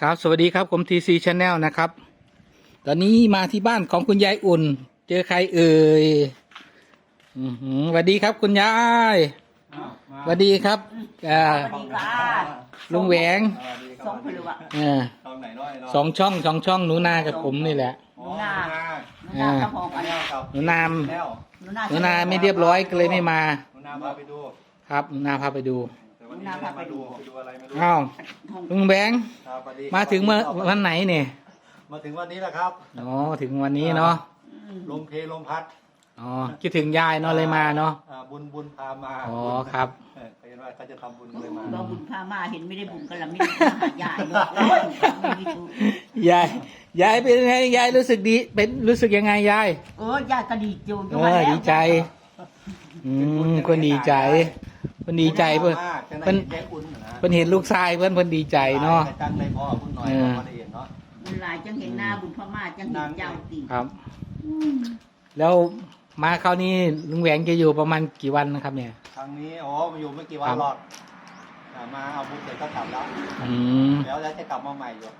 ครับสวัสดีครับผม TC Channel นะครับ ตอนนี้มาที่บ้านของคุณยายอุ่น เจอใครเอ่ยอื้อหือสวัสดีครับคุณยายสวัสดีครับอ่าสวัสดีค่ะลุงแหวงสองคนหรือวะเออช่องไหนน้อยเนาะสองช่องสองช่องหนูนากับผมนี่แหละหนูนาหนูอ่านากระพองมากันแล้วครับหนูนามแล้วหนูนาหนูนาไม่เรียบร้อยก็เลยไม่มาหนูนาพาไปดูครับหนูนาพาไปดูแต่ วันนี้ไม่ได้มาดูไปดูอะไรไม่รู้อ้าวลุงแหวงครับสวัสดีมาถึงเมื่อวันไหนเนี่ยมาถึงวันนี้แหละครับอ๋อถึงวันนี้เนาะลมเพลลมพัดอ๋อคิดถึงยายเนาะเลยมาเนาะอ่บุญบุญพามาอ๋อครับเออเขาเห็นว่าเขาจะทำบุญเลยมาเราบุญพามาเห็นไม่ได้บุญกันละไม่ได้มาหายายเนาะโอ้ยไม่มีถูกยายยายเป็นไงยายรู้สึกดี เป็นรู้สึกยังไงยายเออยายก็ดีจูเออดีใจ อืมคนดีใจ คนดีใจเพื่อนเพิ่เพิ่นนแย่อุ่นนะเพื่อนเห็นลูกชายเพื่อนเพื่อนดีใจเนาะจังเลยพ่อคุณหน่อยเออพอได้เห็นเนาะบุญหลายจังเห็นหน้าบุญพม่าจังเห็นเจ้าตีครับแล้วมาคราวนี้ลุงแหวงจะอยู่ประมาณกี่วันนะครับ เนี่ยครั้งนี้อ๋อมาอยู่ไม่กี่วันหรอกอ่ามาเอาบุญเสร็จก็กลับแล้วอืมแล้วแล้วจะกลับมาใหม่อยู่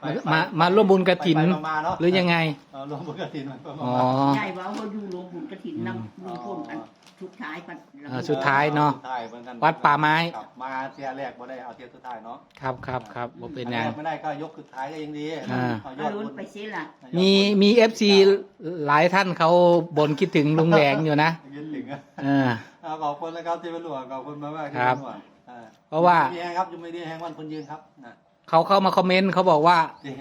ไปมามามาร่วมบุญกระถิน ไปๆมาๆเนะหรือยังไง เออร่วมบุญกระถินมันก็มาอ๋อยายว่าเขาอยู่รวมบุญกระถินนำลุงพลกันทุกท้ายกันอ่าสุดท้ายเนาะสุดท้ายเหมือนกันวัดป่าไม้ ครับมาเทียแรกบ่ได้เอาเทียสุดท้ายเนาะครับครับครับบ่เป็นหยัง อัแรกไม่ได้ก็ยกสุดท้ายก็ยังดีอ่าเอายก็อดลุ้นบุญ ไปซิล่ะ มีมีเอฟซีหลายท่านเขาบ่นคิดถึงลุงแหวงอยู่นะยืนถึงอะเออ เอาขอบคุณนะครับที่เป็นหลวงขอบคุณมากมากๆที่ครับเป็นหลวงอ่เพราะว่าดีแฮงครับอยังไม่ดีแฮงวันคนยืนครับนะ เขาเข้ามาคอมเมนต์เขาบอกว่าจริง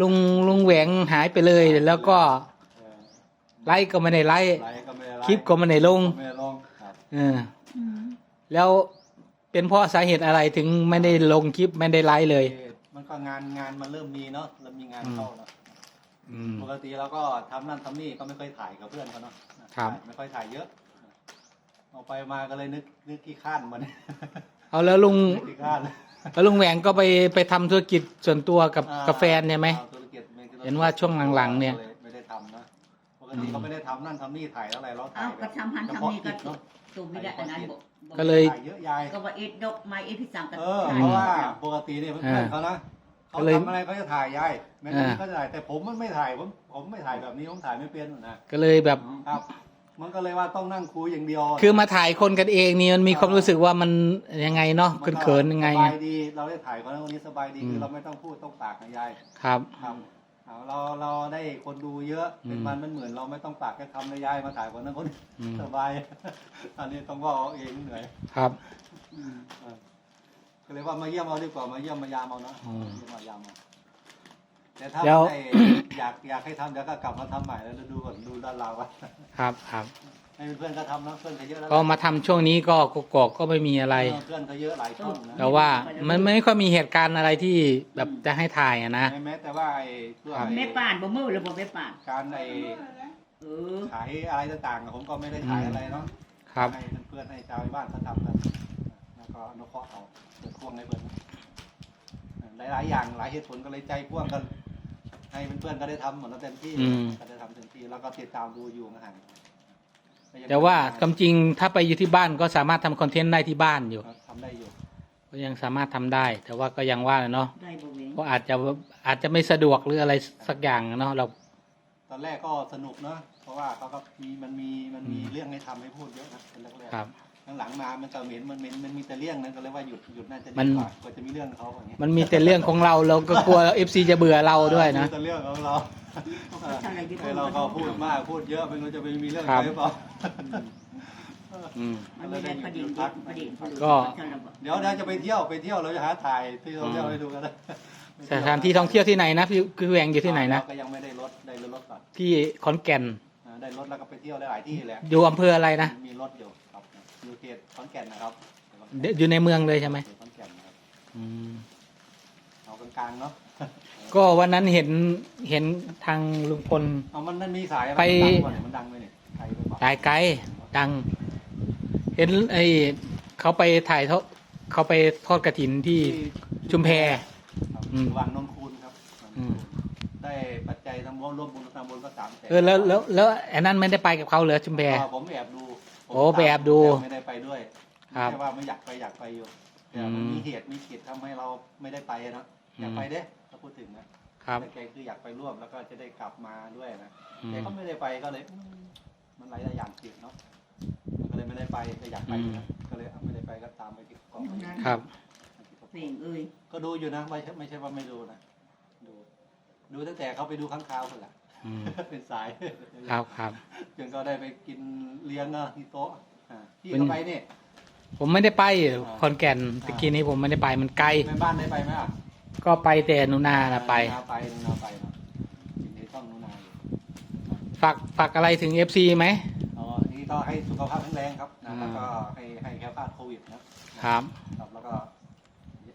ลุงลุงแหวงหายไปเลย แล้วก็เออไลค์ก็ไม่ได้ไลค์ไลฟ์ก็ไม่ได้ไลฟ์คลิปก็ไม่ได้ลงไม่ได้ลงครับเออแล้วเป็นเพราะสาเหตุอะไรถึงไม่ได้ลงคลิปไม่ได้ไลค์เลย มันก็งานงานมันเริ่มมีเนาะเริ่มมีงานเข้าแล้วอืม ปกติเราก็ทำนั่นทำนี่ก็ไม่ค่อยถ่ายกับเพื่อนเขาเนาะครับ ไม่ค่อยถ่ายเยอะเอาไปมาก็เลยนึกนึกขี้ข้านมันเอาแล้วลุง นึกขี้ข้าน แล้วลุงแหวงก็ไปไปทำธุรกิจส่วนตัวกับอ่กาแฟนเนี่ยไหม อาธุรกิจไม่เห็นว่าช่วงหลังๆเนี่ย ไม่ได้ทำนะปกติเขาไม่ได้ทำนั่นทำนี่ถ่ายอะไรเราถ่าเอ้ายก็ทำหันทำนี่ก็เฉพาะกิจเนาะตัวไม่ได้อันนั้นบอกก็เลย ถ่ายเยอะยาย ก็ว่าเอ็ดดอกไม้เอ็ดพิสังกันเออ เพราะว่าปกติเนี่ยเพื่อนๆเขานะเขาก็เลยทำอะไรเขาจะถ่ายยายแม้แต่อ่า เขาจะถ่ายแต่ผมมันไม่ถ่ายผมผมไม่ถ่ายแบบนี้ผมถ่ายไม่เป็นนะก็เลยแบบครับ มันก็เลยว่าต้องนั่งคุยอย่างเดียวคือมาถ่ายคนกันเองนี่มันมีความรู้สึกว่ามันยังไงเนาะมัก็เขินๆยังไงสไงบายดี เราได้ถ่ายคนนั้นวันนี้สบายดีอืม คือเราไม่ต้องพูดต้องปากนะยายครับ ครับเอาเราเราได้คนดูเยอะเป็นอืมมันมันเหมือนเราไม่ต้องปากแค่คำนะยายมาถ่ายคนนั้นคนนี้อืม สบาย อันนี้ต้องว่าเอาเองเหนื่อยครับ เออก็เลยว่ามาเยี่ยมเอาดีกว่ามาเยี่ยมมายามเอาเนาะอืม เยี่ยมมายามเอาแต่ถ้าแล้วไม่ อยากอยากให้ทำเดี๋ยวก็กลับมาทำใหม่แล้วดูก่อนดูด้านเราวก่อนครับครับให้เพื่อนๆก็ทำนะเพื่อนเขาเยอะแล้วก็มาทำช่วงนี้ก็กกอกก็ไม่มีอะไร เพื่อนเขาเยอะหลายช่องนะแต่ว่ามันไม่ค่อยมีเหตุการณ์อะไรที่แบบจะให้ถ่ายอะนะ แม้แต่ว่าไอ้ตัวครับไอ้ไม่ป่านบ่มือหรือบ่ไม่ป่าน การไอ้เออขายอะไรต่างๆอะผมก็ไม่ได้ขายอะไรเนาะครับ ให้เพื่อนๆให้ชาวบ้านเขาทำกันแล้วก็อนุเคราะห์เอาเปิดพ่วงให้เพื่อนหลายๆอย่างหลายเหตุผลก็เลยใจพ่วงกัน ให้เพื่อนๆก็ได้ทำเหมือนเราเต็มที่อืม ก็ได้ทำเต็มที่แล้วก็ติดตามดูอยู่ห่างแต่ว่าความจริงถ้าไปอยู่ที่บ้านก็สามารถทำคอนเทนต์ได้ที่บ้านอยู่ ทำได้อยู่ ก็ยังสามารถทำได้ แต่ว่าก็ยังว่าเนาะได้บ่เว้งเพราะอาจจะอาจจะไม่สะดวกหรืออะไรสักอย่างเนาะเรา ตอนแรกก็สนุกเนาะเพราะว่าเขาก็มีมันมีมันมีอืม เรื่องให้ทำให้พูดเยอะนะเป็นแรกๆครับ หลังๆมา มันก็เหม็นมันเหม็นมันมีแต่เรื่องนั้นก็เลยว่าหยุดหยุดน่าจะมัดีนกว่ากว่าจะมีเรื่องเขาอย่างเงี้ยมันมีแต่เรื่องของเราเราก็กลัวเอฟซีจะเบื่อเราด้วยนะมีแต่เรื่องของเราเขาก็ทำอะไรอยู่เออเราก็พูดมากพูดเยอะไม่รู้จะไปมีเรื่องครับใครหรือเปล่าอืมมันไม่ได้ประเด็นเด็ดประเด็นก็เดี๋ยวเราจะไปเที่ยวไปเที่ยวเราจะหาถ่ายที่เราเที่ยวให้ดูกันนะสถานที่ท่องเที่ยวที่ไหนนะพี่คือแหวงอยู่ที่ไหนนะเราก็ยังไม่ได้รถได้รถก่อนที่ขอนแก่นอ่าได้รถแล้วก็ไปเที่ยวได้หลายที่แหละอยู่อำเภออะไรนะมีรถอยู่ครับ อยู่เขตขอนแก่นนะครับอยู่ในเมืองเลยใช่ไหมเขตขอนแก่นนะครับอืมเอากลางๆเนาะก็วันนั้นเห็นเห็นทางลุงพล เอามันมันมีสายอะไรไปมันดังกว่าเนี่ยมันดังไหมเนี่ยไกลไปเปล่าถ่ายไกลดัง เห็นไอเขาไปถ่ายทอดเขาไปทอดกระถินที่ชุมแพ ครับอืมวางนนคูนครับอืม ได้ปัจจัยทำบุญร่วมบุญทำบุญก็สามแสนเออแล้วแล้วแล้วอันนั้นไม่ได้ไปกับเขาเหรอชุมแพ ก็ผมแอบดู ผมโอ้ไปแอบดูไม่ได้ไปด้วยครับไม่ใช่ว่าไม่อยากไปอยากไปอยู่แต่อืมมันมีเหตุมีกิจทำให้เราไม่ได้ไปเนาะอยากไปเด้ถ้าพูดถึงนะครับ แต่แกคืออยากไปร่วมแล้วก็จะได้กลับมาด้วยนะอืมแต่ก็ไม่ได้ไปก็เลยอืมมันหลายอย่างติดเนาะมันก็เลยไม่ได้ไปแต่อยากไปอยู่นะก็เลยเอาไม่ได้ไปก็ตามไปที่กองครับเพลงเอ้ยก็ดูอยู่นะไม่ใช่ไม่ใช่ว่าไม่ดูนะดู ดูตั้งแต่เขาไปดูข้างคาวคนละอืม เป็นสายครับครับจนก็ได้ไปกินเลี้ยงเนาะที่โต๊ะอ่าพี่เป็นก็ไปนี่ผมไม่ได้ไปคอนแก่นตะกี้นี้ผมไม่ได้ไปมันไกลแม่บ้านได้ไปไหมอะก็ไปแต่หนูนานะไปนาไปนาไปเนาะอยู่ในช่องนูนาอยู่ฝากฝากอะไรถึง FC ไหมอ๋อทีนี้ก็ให้สุขภาพแข็งแรงครับนะอ่าแล้วก็ให้ให้แคล้วคลาดโควิดนะครับครับแล้วก็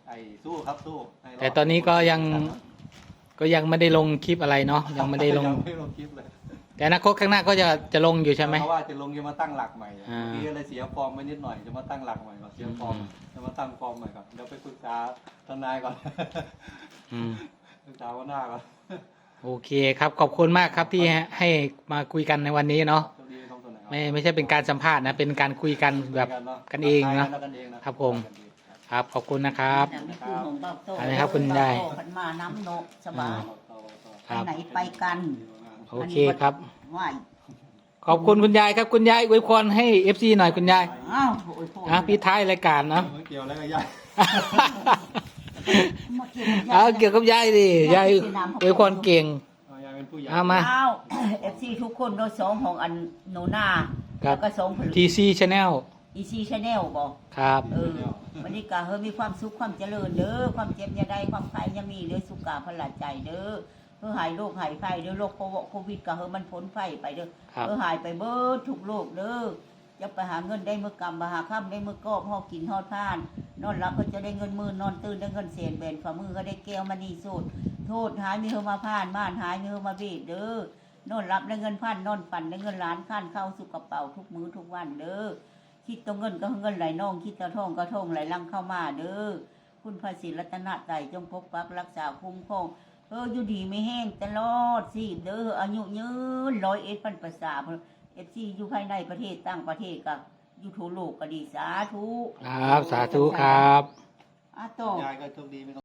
ไอ้สู้ครับสู้ให้รดแต่ตอนนี้ก็ยัง ก็ยังไม่ได้ลงคลิปอะไรเนาะยังไม่ได้ลงยังไม่ลงคลิปเลยแต่อนาคตข้างหน้าก็จะจะลงอยู่ใช่ไหม เพราะว่าจะลงจะมาตั้งหลักใหม่อ่าเมื่อกี้เลยเสียฟอร์มไปนิดหน่อยจะมาตั้งหลักใหม่ก่อนเสียฟอร์มอืมจะมาตั้งฟอร์มใหม่ก่อนเดี๋ยวไปปรึกษาทนายก่อนอืมปรึกษาหัวหน้าก่อนโอเคครับขอบคุณมากครับที่ให้มาคุยกันในวันนี้เนาะโชคดีต้องตัวไหนครับไม่ไม่ใช่เป็นการสัมภาษณ์นะเป็นการคุยกันแบบคุยเาะกันเองนะกันเองนะครับผม ค รับขอบคุณนะครับแต่ไม่คือของเบ้าโตอันนี้ครับคุณยายพันมาน้ำโนสบายครัไปบไหนไปกันโอเคครับ ไหวขอบคุณคุณยายครับคุณยายอวยพรให้ FC หน่อยคุณยายอ้าวโอ้ยโทษอะพี่ท้ายรายการเนาะ ไม่เกี่ยวอะไรกับยายมาเกี่ยวกับยเอาเกี่ยวกับยายดิยายอวยพรเก่งเอายายเป็นผู้ใหญ่เอามา อ้าวเอฟซีทุกคนโดยสองของอันโนนาครับ แล้วก็สองผลิต TC Channel อีซีชาแนลบอกครับเออวันนี้ก็เฮอมีความสุขความเจริญเด้อความเจ็บอยาได้ความใครอยามีเด้อสุขกาพลาใจเด้อเพื่อหายโรคหายไฟเด้อโรคโควิดก็เฮอมันพ้นไฟไปเด้อครับเพื่อหายไปเบิดทุกโรคเด้ออย่าไปหาเงินได้มือกำมาหาค่ำได้มือกอบหอกินหอดทาน นอนหลับก็จะได้เงินหมื่นนอนตื่นได้เงินเศษแบนฝ่ามือก็ได้แก้วมานีสูตรโทษหายมีเฮอมาผ่านม่านหายมีเฮอมาเบีดเด้อนอนหลับได้เงินพันนอนฝันได้เงินล้านขั้นเข้าสู่กระเป๋าทุกมื้อทุกวันเด้อ คิดตัวเงินก็เงินไหลน่อง คิดตัวทองก็ทองไหลลังเข้ามาเด้อคุณพระศิรัตนตรัยจงปกปักรักษาคุ้มครองเอออยู่ดีไม่แห้งตลอดสิเด้ออายุยืนร้อยเอ็ดพันประสาเอฟซีอยู่ภายในประเทศต่างประเทศกับอยู่ทั่วโลกก็ดีสาธุครับสาธุครับอาต่อยายก็โชคดีไม่ต้อง